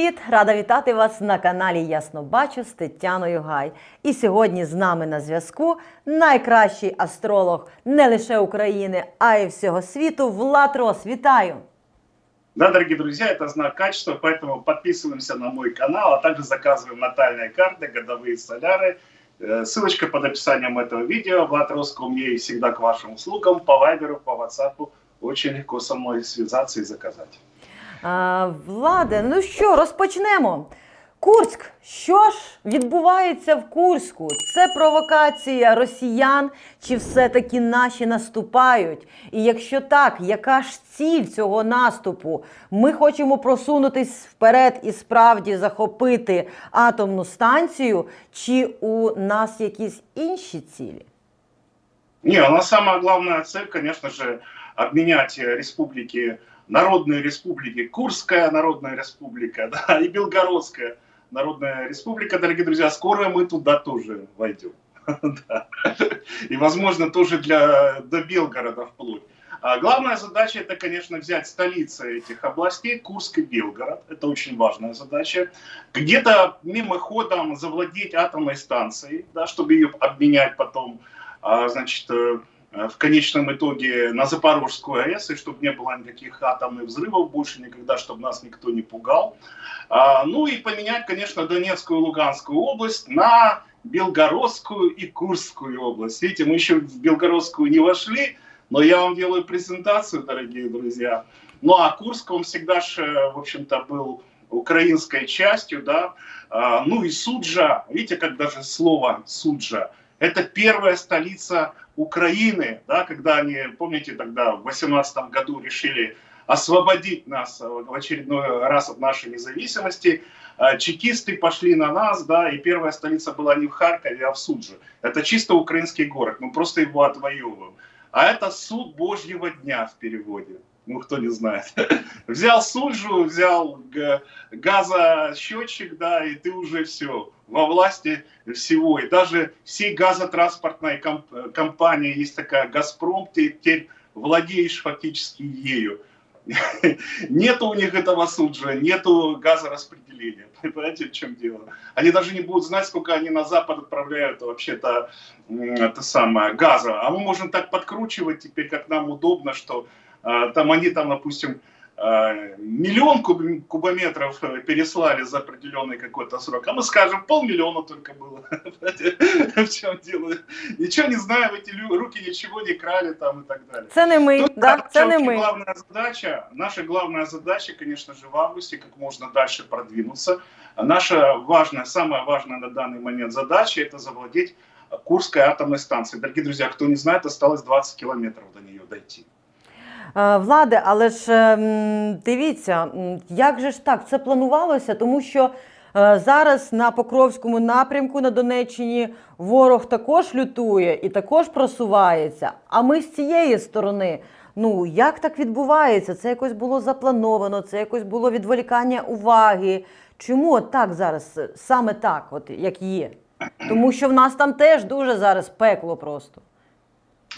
привіт! Рада вітати вас на каналі Ясно Бачу з Тетяною Гай. І сьогодні з нами на зв'язку найкращий астролог не лише України, а й всього світу Влад Рос. Вітаю! Да, дорогие друзья, это знак качества, поэтому подписываемся на мой канал, а также заказываем натальные карты, годовые соляры. Э, Ссылочка под описанием этого видео. Влад Роско мне всегда к вашим услугам по вайберу, по ватсапу. Очень легко со мной связаться и заказать. А, Владе, ну що, розпочнемо. Курськ, що ж відбувається в Курську? Це провокація росіян, чи все-таки наші наступають? І якщо так, яка ж ціль цього наступу? Ми хочемо просунутись вперед і справді захопити атомну станцію, чи у нас якісь інші цілі? Не, у нас самая главная цель, конечно же, обменять республики, народные республики, Курская народная республика да, и Белгородская народная республика, дорогие друзья, скоро мы туда тоже войдем. И, возможно, тоже для, до Белгорода вплоть. А главная задача это, конечно, взять столицы этих областей, Курск и Белгород. Это очень важная задача. Где-то мимоходом завладеть атомной станцией, да, чтобы ее обменять потом а, значит, э, в конечном итоге на Запорожскую АЭС, и чтобы не было никаких атомных взрывов больше никогда, чтобы нас никто не пугал. А, Ну и поменять, конечно, Донецкую и Луганскую область на Белгородскую и Курскую область. Видите, мы еще в Белгородскую не вошли, но я вам делаю презентацию, дорогие друзья. Ну а Курск, он всегда же, в общем-то, был украинской частью, да. А, Ну и Суджа, видите, как даже слово Суджа, это первая столица Украины, да, когда они, помните, тогда в 18 году решили освободить нас э, в очередной раз от нашей независимости. Э, Чекисты пошли на нас, да, и первая столица была не в Харькове, а в Судже. Это чисто украинский город, мы просто его отвоевываем. А это суд Божьего дня в переводе. Ну, кто не знает. Взял Суджу, взял газосчетчик, да, и ты уже все во власти всего. И даже всей газотранспортной комп- компании есть такая «Газпром», ты теперь владеешь фактически ею. Нету у них этого суджа, нету газораспределения. Понимаете, в чем дело? Они даже не будут знать, сколько они на Запад отправляют вообще-то это самое, газа. А мы можем так подкручивать теперь, как нам удобно, что э, там они там, допустим, э, миллион куб- кубометров э, переслали за определенный какой-то срок, а мы скажем, полмиллиона только было. В чем дело? Ничего не знаем, эти руки ничего не крали там и так далее. Це не ми, Тут да, наша це не очень ми. главная задача, наша главная задача, конечно же, в августе как можно дальше продвинуться. Наша важная, самая важная на данный момент задача – это завладеть Курской атомной станцией. Дорогие друзья, кто не знает, осталось 20 километров до нее дойти. Е, Владе, але ж ем, дивіться, як же ж так, це планувалося, тому що е, зараз на Покровському напрямку на Донеччині ворог також лютує і також просувається. А ми з цієї сторони. Ну як так відбувається? Це якось було заплановано, це якось було відволікання уваги. Чому так зараз, е, саме так, от як є? Тому що в нас там теж дуже зараз пекло просто.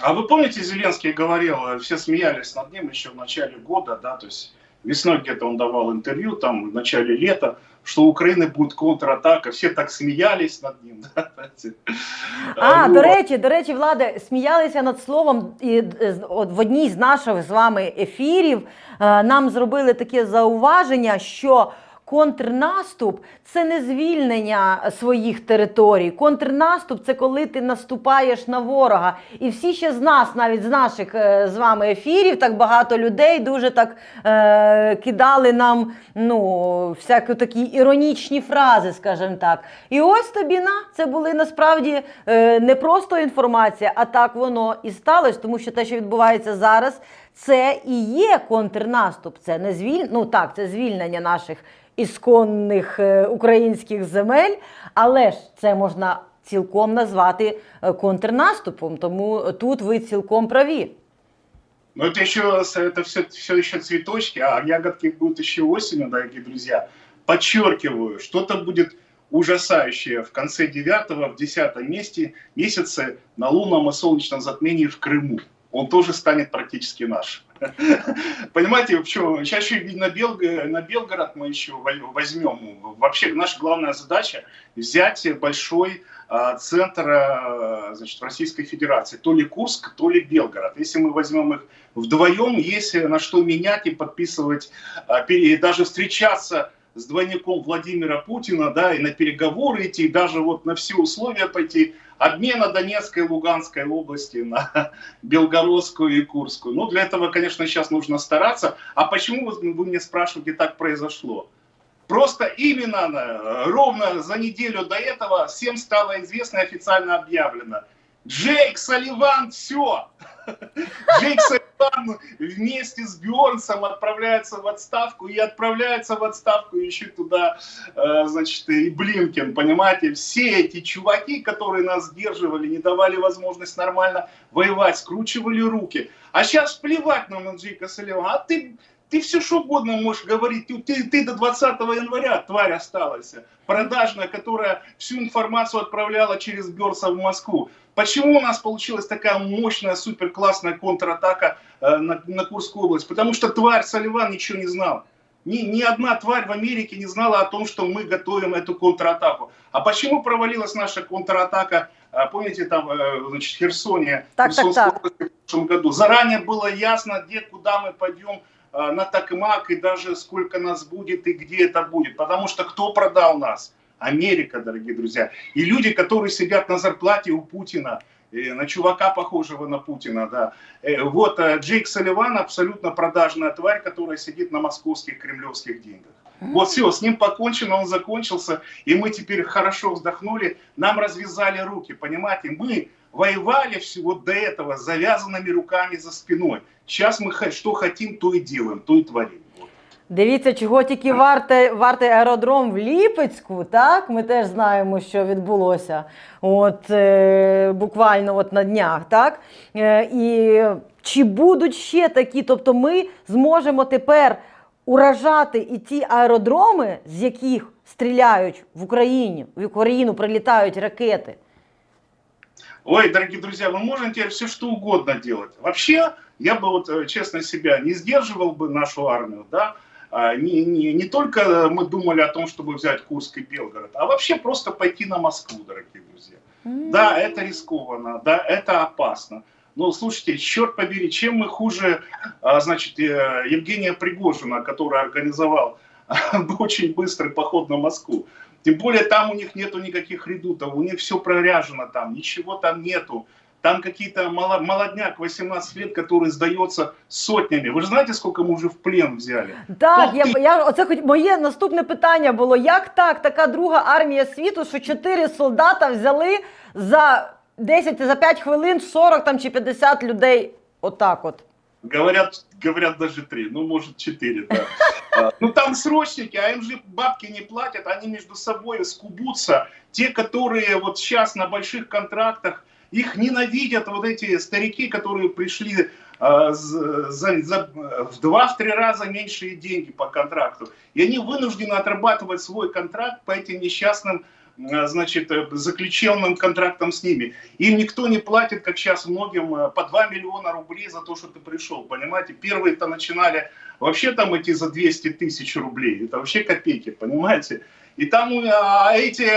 А вы помните, Зеленский говорил, э, все смеялись над ним еще в начале года, да, то есть весной где-то он давал интервью, там в начале лета, что у Украины будет контратака, все так смеялись над ним. Да, знаете. А, Вот. до речі, до речі, Владе, сміялися над словом і е, з- от в одній з наших з вами ефірів е, нам зробили таке зауваження, що контрнаступ це не звільнення своїх територій. Контрнаступ це коли ти наступаєш на ворога. І всі ще з нас, навіть з наших е, з вами ефірів, так багато людей дуже так е, кидали нам ну, всякі такі іронічні фрази, скажімо так. І ось тобі на це були насправді е, не просто інформація, а так воно і сталося, тому що те, що відбувається зараз, це і є контрнаступ. Це не звіль... ну так, це звільнення наших ісконних е, українських земель, але ж це можна цілком назвати е, контрнаступом. Тому тут ви цілком праві. Но это еще, это все, все еще цветочки, а ягодки будут еще осенью, дорогие друзья. Подчеркиваю, что-то будет ужасающее в конце 9 в 10 месте, месяце на лунном и солнечном затмении в Крыму. Он тоже станет практически наш. Понимаете? Сейчас еще на, Белг... на Белгород мы еще возьмем. Вообще наша главная задача взять большой а, центр а, значит, Российской Федерации. То ли Курск, то ли Белгород. Если мы возьмем их вдвоем, есть на что менять и подписывать, а, и даже встречаться с двойником Владимира Путина, да, и на переговоры идти, и даже вот на все условия пойти, обмена Донецкой и Луганской области на Белгородскую и Курскую. Ну, для этого, конечно, сейчас нужно стараться. А почему, вы, мне спрашиваете, так произошло? Просто именно ровно за неделю до этого всем стало известно и официально объявлено. Джейк Салливан, все. Джейк Салливан вместе с Бьорнсом отправляется в отставку и отправляется в отставку еще туда, э, значит, и Блинкен, понимаете? Все эти чуваки, которые нас сдерживали, не давали возможность нормально воевать, скручивали руки. А сейчас плевать на Джейка Салливана. А ты ты все что угодно можешь говорить. Ты, ты, ты до 20 января тварь осталась. Продажная, которая всю информацию отправляла через Берса в Москву. Почему у нас получилась такая мощная, супер классная контратака э, на, на Курскую область? Потому что тварь Соливан ничего не знал. Ни, ни одна тварь в Америке не знала о том, что мы готовим эту контратаку. А почему провалилась наша контратака, э, помните, там, э, значит, в Херсоне, так, так, так. в прошлом году? Заранее было ясно, где, куда мы пойдем, на такмак и даже сколько нас будет и где это будет. Потому что кто продал нас? Америка, дорогие друзья. И люди, которые сидят на зарплате у Путина, на чувака, похожего на Путина, да. Э, вот э, Джейк Салливан абсолютно продажная тварь, которая сидит на московских кремлевских деньгах. Вот все, с ним покончено, он закончился, и мы теперь хорошо вздохнули, нам развязали руки, понимаете, мы воевали всего до этого с завязанными руками за спиной. Сейчас мы что хотим, то и делаем, то и творим. Дивіться, чого тільки варте, вартий аеродром в Ліпецьку, так? Ми теж знаємо, що відбулося от, е, буквально от на днях. так? Е, і чи будуть ще такі? Тобто ми зможемо тепер уражати і ті аеродроми, з яких стріляють в Україні, в Україну прилітають ракети. Ой, дорогие друзья, мы можем теперь все что угодно делать. Вообще, я бы вот э, честно себя не сдерживал бы нашу армию, да, а, не, не, не только мы думали о том, чтобы взять Курск и Белгород, а вообще просто пойти на Москву, дорогие друзья. Mm-hmm. Да, это рискованно, да, это опасно. Но слушайте, черт побери, чем мы хуже, а, значит, э, Евгения Пригожина, который организовал очень быстрый поход на Москву. Тем более там у них нету никаких редутов, у них все проряжено там, ничего там нету. Там какие-то молодняк 18 лет, который сдается сотнями. Ви ж знаєте, скільки ми вже в плен взяли? Так, я, я, оце хоч моє наступне питання було: як так, така друга армія світу, що 4 солдата взяли за 10, за 5 хвилин 40 там, чи 50 людей отак от. Говорят, говорят даже три, ну может четыре, да. А, ну там срочники, а им же бабки не платят, они между собой скубутся. Те, которые вот сейчас на больших контрактах, их ненавидят вот эти старики, которые пришли э, за, за, в два-три раза меньшие деньги по контракту. И они вынуждены отрабатывать свой контракт по этим несчастным значит, э, заключенным контрактом с ними. Им никто не платит, как сейчас многим, э, по 2 миллиона рублей за то, что ты пришел, понимаете? Первые-то начинали вообще там эти за 200 тысяч рублей, это вообще копейки, понимаете? И там а эти,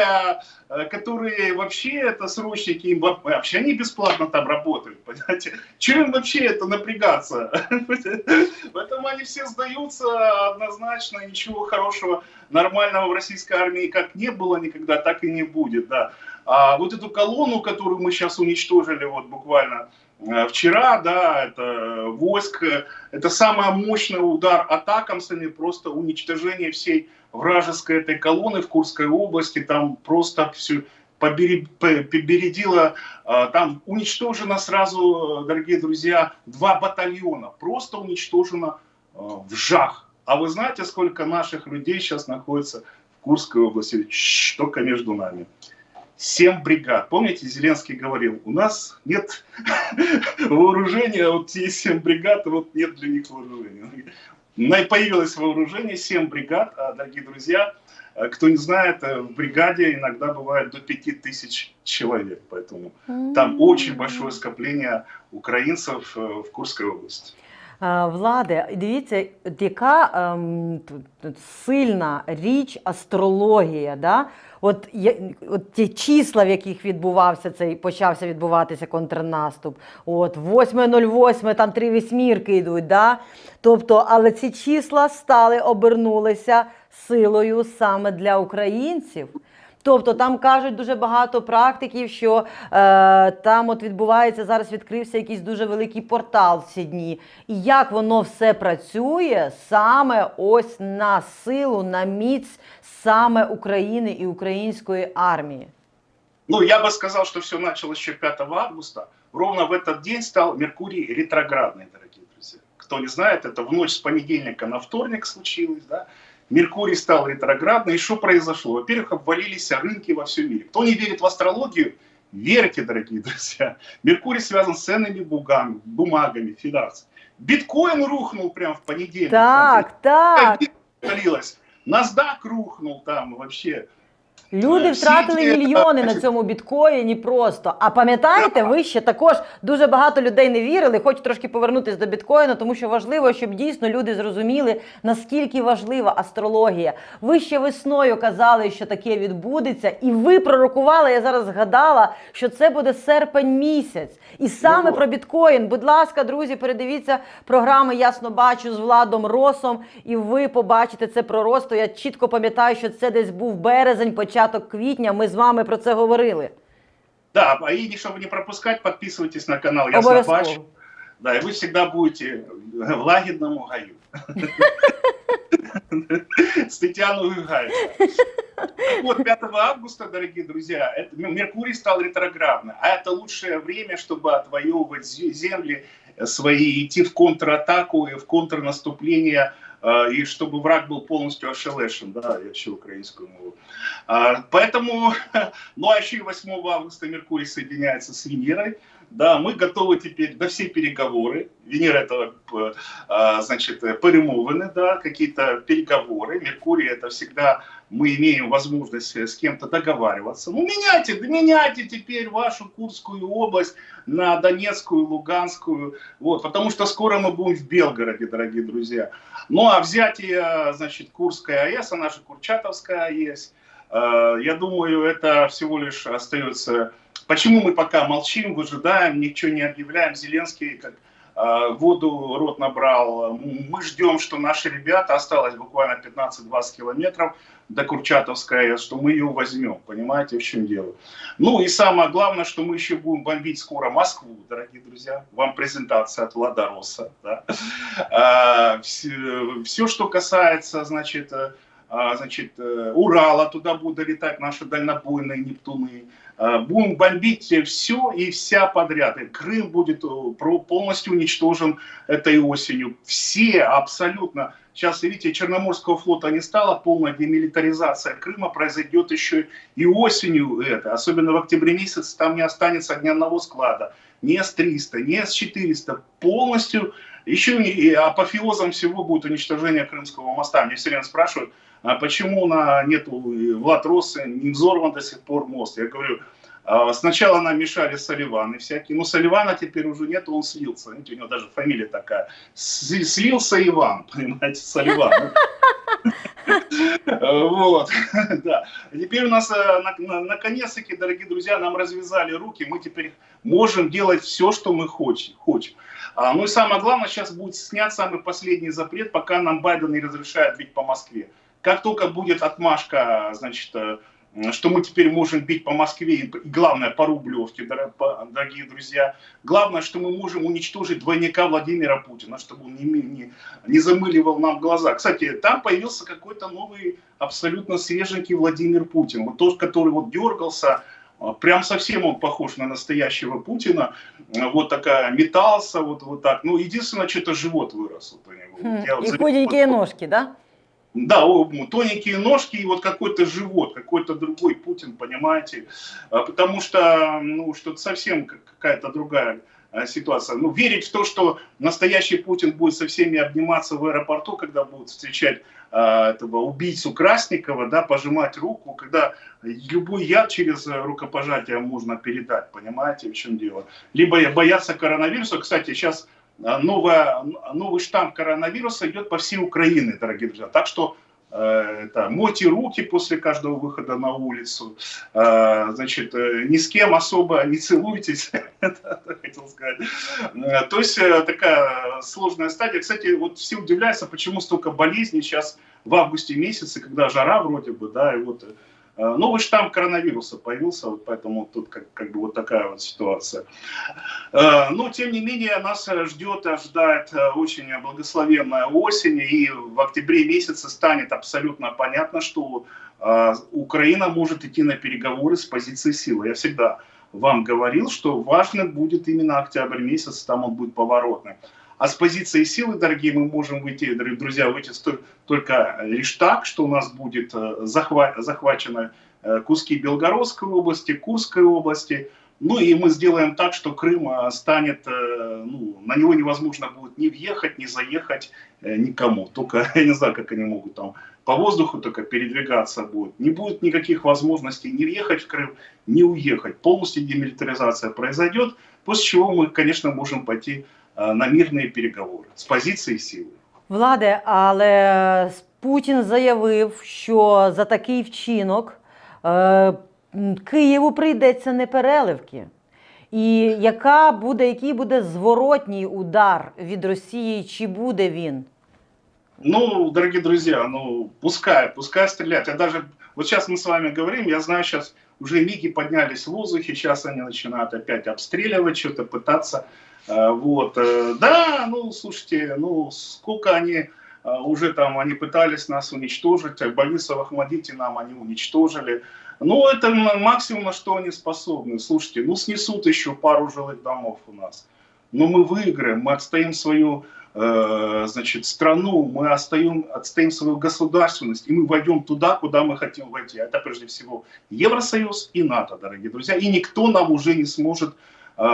которые вообще это срочники, им вообще они бесплатно там работают, понимаете? Чего им вообще это напрягаться? Поэтому они все сдаются однозначно, ничего хорошего, нормального в российской армии как не было никогда, так и не будет, да. А вот эту колонну, которую мы сейчас уничтожили, вот буквально э, вчера, да, это войск, это самый мощный удар атакамсами, просто уничтожение всей вражеской этой колонны в Курской области, там просто все побередило, а, там уничтожено сразу, дорогие друзья, два батальона, просто уничтожено а, в жах. А вы знаете, сколько наших людей сейчас находится в Курской области, только между нами? Семь бригад. Помните, Зеленский говорил, у нас нет вооружения, вот есть семь бригад, вот нет для них вооружения. Появилось вооружение, 7 бригад, а, дорогие друзья. э, кто не знает, э, в бригаде иногда бывает до 5000 человек, поэтому там очень большое скопление украинцев э, в Курской области. Е, Владе, дивіться, яка ем, сильна річ астрологія. Да? От, є- от ті числа, в яких відбувався цей, почався відбуватися контрнаступ. От 8.08, там три вісьмірки йдуть. Да? Тобто, але ці числа стали, обернулися силою саме для українців. Тобто там кажуть дуже багато практиків, що е, там от відбувається зараз відкрився якийсь дуже великий портал в ці дні. І як воно все працює саме ось на силу, на міць саме України і української армії. Ну, я бы сказал, что все началось еще 5 августа. Ровно в этот день стал Меркурий ретроградный, дорогие друзья. Кто не знает, это в ночь с понедельника на вторник случилось, да. Меркурий стал ретроградный, и что произошло? Во-первых, обвалились рынки во всем мире. Кто не верит в астрологию, верьте, дорогие друзья. Меркурий связан с ценными бумагами, бумагами финансами. Биткоин рухнул прямо в понедельник. Так, так. NASDAQ рухнул там вообще. Люди всі втратили ті, мільйони на цьому біткоїні просто. А пам'ятаєте, ви ще також дуже багато людей не вірили. Хочу трошки повернутися до біткоїну, тому що важливо, щоб дійсно люди зрозуміли, наскільки важлива астрологія. Ви ще весною казали, що таке відбудеться, і ви пророкували. Я зараз згадала, що це буде серпень місяць. І саме Ну, про біткоін. Будь ласка, друзі, передивіться програми Ясно бачу з Владом Росом, і ви побачите це пророцтво. Я чітко пам'ятаю, що це десь був березень, початок квітня. Ми з вами про це говорили. Да, а и чтобы не пропускать, подписывайтесь на канал Ясно. Бачу. Да, и вы всегда будете в лагідному гаю. С Татьяной Гаю. Вот 5 августа, дорогие друзья, это, Меркурий стал ретроградным, а это лучшее время, чтобы отвоевывать зе- земли свои, идти в контратаку и в контрнаступление, и чтобы враг был полностью ошелешен, да, я еще украинскую мову. А, Поэтому, ну а и 8 августа Меркурий соединяется с Венерой, да, мы готовы теперь до все переговоры. Венера это, п- а, значит, э, перемовины, да, какие-то переговоры. Меркурий это всегда мы имеем возможность э, с кем-то договариваться. Ну, меняйте, меняйте теперь вашу Курскую область на Донецкую, Луганскую, вот, потому что скоро мы будем в Белгороде, дорогие друзья. Ну, а взятие, значит, Курской АЭС, она же Курчатовская АЭС, э, я думаю, это всего лишь остается... Почему мы пока молчим, выжидаем, ничего не объявляем? Зеленский как э, воду рот набрал. Мы ждем, что наши ребята, осталось буквально 15-20 километров до Курчатовской что мы ее возьмем, понимаете, в чем дело. Ну и самое главное, что мы еще будем бомбить скоро Москву, дорогие друзья. Вам презентация от Влада Росса. Да? все, что касается, значит, э, а, значит, э, Урала, туда будут летать наши дальнобойные Нептуны. А, Будем бомбить все и вся подряд. И Крым будет э, полностью уничтожен этой осенью. Все абсолютно. Сейчас, видите, Черноморского флота не стало, полная демилитаризация Крыма произойдет еще и осенью это. Особенно в октябре месяце там не останется ни одного склада. Ни С-300, ни С-400. Полностью еще и апофеозом всего будет уничтожение Крымского моста. Мне все время спрашивают, а почему на нету э, Влад Росса, не взорван до сих пор мост. Я говорю, а, сначала нам мешали Соливаны всякие, но Соливана теперь уже нет, он слился. Знаете, у него даже фамилия такая. Слился Иван, понимаете, Соливан. Вот, да. Теперь у нас, э, на- на- наконец-таки, дорогие друзья, нам развязали руки, мы теперь можем делать все, что мы хочем. А, Ну и самое главное, сейчас будет снят самый последний запрет, пока нам Байден не разрешает бить по Москве. Как только будет отмашка, значит, э, что мы теперь можем бить по Москве и, и главное, по Рублевке, дорогие друзья. Главное, что мы можем уничтожить двойника Владимира Путина, чтобы он не, не, не замыливал нам глаза. Кстати, там появился какой-то новый, абсолютно свеженький Владимир Путин. Вот тот, который вот дергался, а, прям совсем он похож на настоящего Путина. А, Вот такая, метался, вот, вот так. Ну, единственное, что-то живот вырос вот у него. Хм, Вот я вот вот- ножки, да? Да, тоненькие ножки и вот какой-то живот, какой-то другой Путин, понимаете? А, Потому что, ну, что-то совсем как- какая-то другая э, ситуация. Ну, верить в то, что настоящий Путин будет со всеми обниматься в аэропорту, когда будет встречать э, этого убийцу Красникова, да, пожимать руку, когда любой яд через рукопожатие можно передать, понимаете, в чем дело. Либо бояться коронавируса. Кстати, сейчас новая, новый штамм коронавируса идет по всей Украине, дорогие друзья. Так что э, это, мойте руки после каждого выхода на улицу, Э, значит, э, ни с кем особо не целуйтесь, хотел сказать. Э, То есть э, такая сложная стадия. Кстати, вот все удивляются, почему столько болезней сейчас в августе месяце, когда жара вроде бы, да, и вот э, новый штамм коронавируса появился, вот поэтому тут как, как бы вот такая вот ситуация. Э, Но, тем не менее, нас э, ждет, ожидает э, очень благословенная осень, и в октябре месяце станет абсолютно понятно, что э, Украина может идти на переговоры с позиции силы. Я всегда вам говорил, что важным будет именно октябрь месяц, там он будет поворотным. А с позиции силы, дорогие, мы можем выйти, дорогие друзья, выйти только лишь так, что у нас будет э, захва- захвачено э, куски Белгородской области, Курской области, ну и мы сделаем так, что Крым э, станет, ну, на него невозможно будет ни въехать, ни заехать никому. Только, я не знаю, как они могут там по воздуху только передвигаться будет. Не будет никаких возможностей ни въехать в Крым, ни уехать. Полностью демилитаризация произойдет, после чего мы, конечно, можем пойти на мирные переговоры с позиции силы. Владе, але Путін заявив, що за такий вчинок е, м, Києву прийдеться непереливки. І яка буде, який буде зворотній удар від Росії, чи буде він? Ну, дорогие друзья, ну, пускай, пускай стреляют. Я даже, вот сейчас мы с вами говорим, я знаю, сейчас уже миги поднялись в воздухе, сейчас они начинают опять обстреливать, что-то пытаться. Э, Вот, э, да, ну, слушайте, ну, сколько они э, уже там, они пытались нас уничтожить, больницу в Ахмадите нам они уничтожили. Ну, это максимум, на что они способны. Слушайте, ну, снесут еще пару жилых домов у нас. Но мы выиграем, мы отстоим свою значит, страну, мы отстоим, отстоим свою государственность, и мы войдем туда, куда мы хотим войти. Это прежде всего Евросоюз и НАТО, дорогие друзья. И никто нам уже не сможет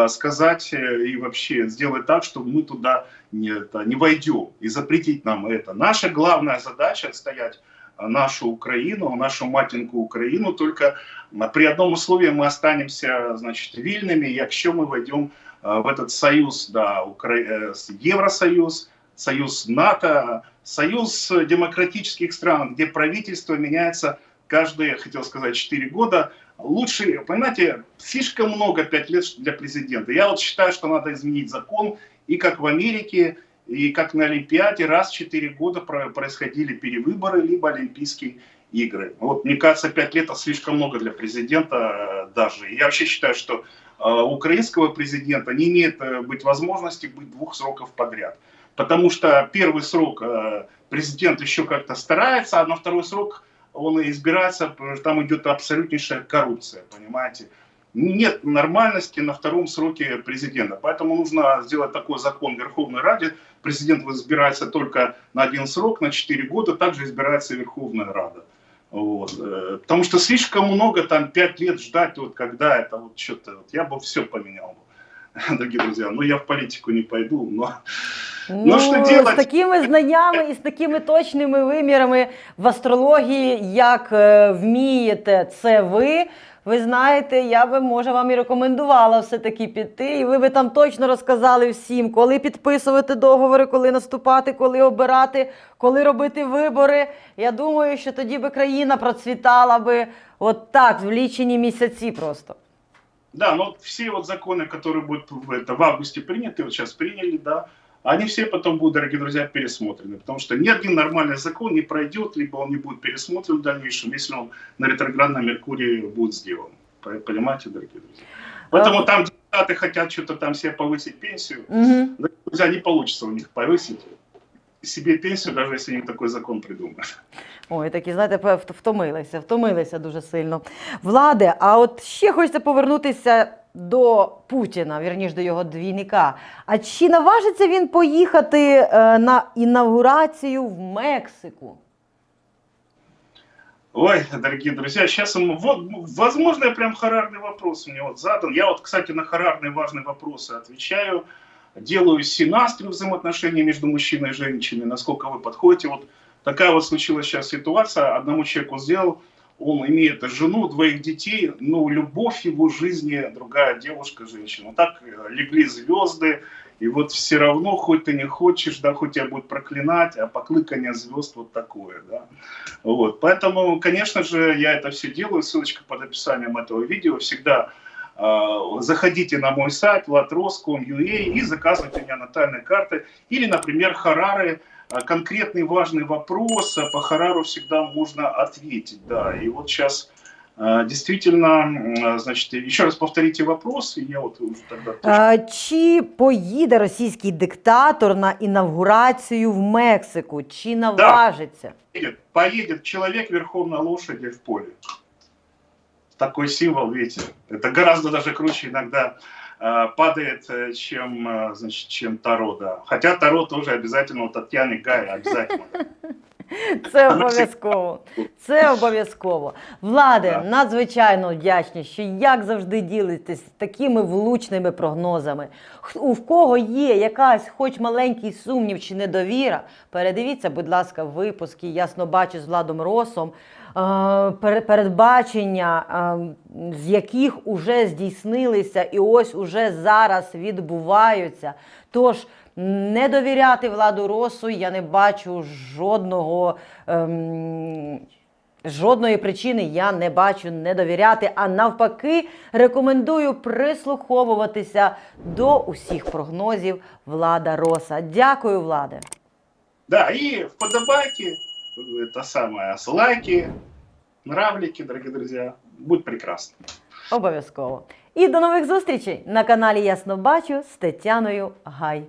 сказать э, и вообще сделать так, чтобы мы туда не, это, не войдем и запретить нам это. Наша главная задача отстоять э, нашу Украину, нашу матинку Украину, только э, при одном условии мы останемся, значит, вильными, якщо мы войдем э, в этот союз, да, Укра... э, Евросоюз, союз НАТО, союз э, демократических стран, где правительство меняется каждые, хотел сказать, 4 года. Лучше, понимаете, слишком много 5 лет для президента. Я вот считаю, что надо изменить закон, и как в Америке, и как на Олимпиаде, раз в 4 года про- происходили перевыборы, либо Олимпийские игры. Вот, мне кажется, 5 лет это слишком много для президента э, даже. Я вообще считаю, что э, украинского президента не имеет э, быть возможности быть двух сроков подряд. Потому что первый срок президент еще как-то старается, а на второй срок он избирается, там идет абсолютнейшая коррупция, понимаете. Нет нормальности на втором сроке президента. Поэтому нужно сделать такой закон в Верховной Раде. Президент избирается только на один срок, на 4 года. Также избирается Верховная Рада. Вот. э, Потому что слишком много, там 5 лет ждать, вот когда это вот что-то, вот, я бы все поменял бы, дорогие друзья. Ну, я в политику не пойду, но Ну, що з делать? такими знаннями і з такими точними вимірами в астрології, як е, вмієте це ви. Ви знаєте, я би може вам і рекомендувала все-таки піти, і ви би там точно розказали всім, коли підписувати договори, коли наступати, коли обирати, коли робити вибори. Я думаю, що тоді би країна процвітала би от так, в лічені місяці просто. Да, но все вот законы, которые будут в, это, в августе приняты, вот сейчас приняли, да, они все потом будут, дорогие друзья, пересмотрены. Потому что ни один нормальный закон не пройдет, либо он не будет пересмотрен в дальнейшем, если он на ретроградном Меркурии будет сделан. По- Понимаете, дорогие друзья? Поэтому А- там депутаты хотят что-то там себе повысить пенсию. Угу. Друзья, не получится у них повысить себе пенсию, даже если они такой закон придумают. Ой, такі, знаєте, пе- вт- втомилися, втомилися дуже сильно. Владе, а от ще хочеться повернутися до Путіна, вірніш до його двійника. А чи наважиться він поїхати е, на інаугурацію в Мексику? Ой, дорогие друзья, сейчас вот, возможно, я прям харарный вопрос мне вот задан. Я вот, кстати, на харарные важные вопросы отвечаю. Делаю синастрию взаимоотношений между мужчиной и женщиной, насколько вы подходите. Вот такая вот случилась сейчас ситуация. Одному человеку сделал, он имеет жену, двоих детей, но любовь его жизни другая девушка, женщина. Так э, легли звезды, и вот все равно, хоть ты не хочешь, да, хоть тебя будет проклинать, а поклыкание звезд вот такое, да. Вот, поэтому, конечно же, я это все делаю, ссылочка под описанием этого видео, всегда заходите на мой сайт latros.com.ua и заказывайте у меня натальные карты, или, например, Харары, э, конкретный важный вопрос, а по Харару всегда можно ответить, да, и вот сейчас э, Действительно, м, значит, еще раз повторите вопрос, и я вот уже тогда точно Е, Чи поїде російський диктатор на інавгурацію в Мексику? Чи наважиться? поедет, поедет человек верхом на лошади в поле. Такой символ, видите, это гораздо даже круче иногда э, падает, э, чем, э, значит, чем Таро, да. Хотя Таро тоже обязательно у Татьяны Гая, обязательно. Це обов'язково. Це обов'язково. Владе, Так. надзвичайно вдячні, що як завжди ділитесь такими влучними прогнозами. Х- У в кого є якась, хоч маленький сумнів чи недовіра, передивіться, будь ласка, випуски ясно бачу з Владом Росом. е, Передбачення, е, з яких уже здійснилися і ось уже зараз відбуваються. Тож не довіряти владу Росу я не бачу жодного. Ем, Жодної причини я не бачу не довіряти, а навпаки, рекомендую прислуховуватися до усіх прогнозів Влада Роса. Дякую, Владе. Да, и вподобайки, это самое, лайки, нравлики, дорогие друзья, Будь прекрасно. Обов'язково. І до нових зустрічей на каналі Ясно Бачу з Тетяною Гай.